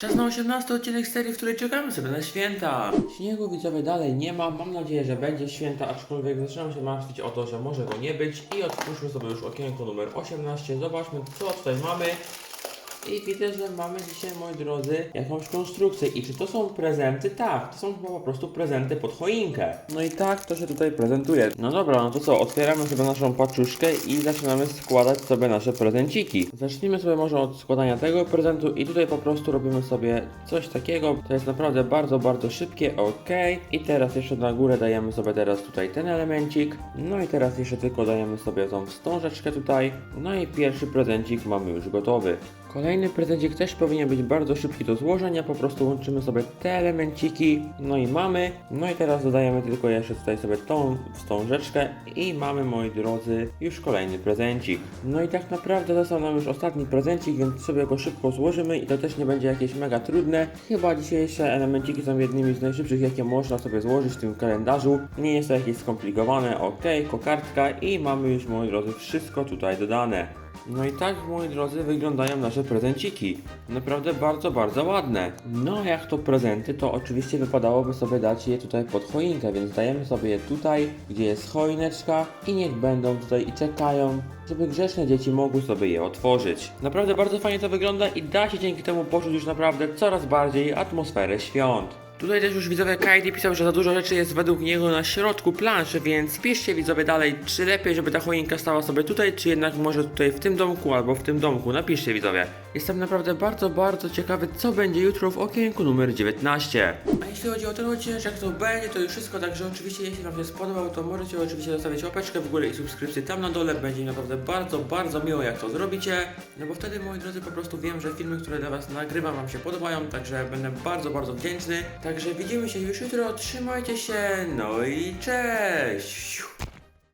Czas na 18 odcinek serii, w której czekamy sobie na święta. Śniegu widzowie dalej nie ma, mam nadzieję, że będzie święta, aczkolwiek zaczynam się martwić o to, że może go nie być. I otwórzmy sobie już okienko numer 18, zobaczmy co tutaj mamy. I widzę, że mamy dzisiaj, moi drodzy, jakąś konstrukcję. I czy to są prezenty? Tak, to są chyba po prostu prezenty pod choinkę. No i tak to się tutaj prezentuje. No dobra, no to co, otwieramy sobie naszą paczuszkę i zaczynamy składać sobie nasze prezenciki. Zacznijmy sobie może od składania tego prezentu i tutaj po prostu robimy sobie coś takiego. To jest naprawdę bardzo, bardzo szybkie, ok. I teraz jeszcze na górę dajemy sobie teraz tutaj ten elemencik. No i teraz jeszcze tylko dajemy sobie tą wstążeczkę tutaj. No i pierwszy prezencik mamy już gotowy. Kolejny prezencik też powinien być bardzo szybki do złożenia, po prostu łączymy sobie te elemenciki, no i mamy. No i teraz dodajemy tylko jeszcze tutaj sobie tą wstążeczkę i mamy, moi drodzy, już kolejny prezencik. No i tak naprawdę został nam już ostatni prezencik, więc sobie go szybko złożymy i to też nie będzie jakieś mega trudne. Chyba dzisiejsze elemenciki są jednymi z najszybszych, jakie można sobie złożyć w tym kalendarzu. Nie jest to jakieś skomplikowane, ok, kokardka i mamy już, moi drodzy, wszystko tutaj dodane. No i tak, moi drodzy, wyglądają nasze prezenciki. Naprawdę bardzo, bardzo ładne. No, a jak to prezenty, to oczywiście wypadałoby sobie dać je tutaj pod choinkę, więc dajemy sobie je tutaj, gdzie jest choineczka i niech będą tutaj i czekają, żeby grzeczne dzieci mogły sobie je otworzyć. Naprawdę bardzo fajnie to wygląda i da się dzięki temu poczuć już naprawdę coraz bardziej atmosferę świąt. Tutaj też już widzowie Kaidi pisał, że za dużo rzeczy jest według niego na środku planszy, więc piszcie widzowie dalej, czy lepiej, żeby ta choinka stała sobie tutaj, czy jednak może tutaj w tym domku albo w tym domku. Napiszcie widzowie. Jestem naprawdę bardzo, bardzo ciekawy, co będzie jutro w okienku numer 19. A jeśli chodzi o ten odcinek, jak to będzie, to już wszystko, także oczywiście jeśli wam się spodobał, to możecie oczywiście zostawić łapeczkę w górę i subskrypcję tam na dole. Będzie mi naprawdę bardzo, bardzo miło, jak to zrobicie. No bo wtedy, moi drodzy, po prostu wiem, że filmy, które dla was nagrywam, wam się podobają, także będę bardzo, bardzo wdzięczny. Także widzimy się już jutro, trzymajcie się, no i cześć!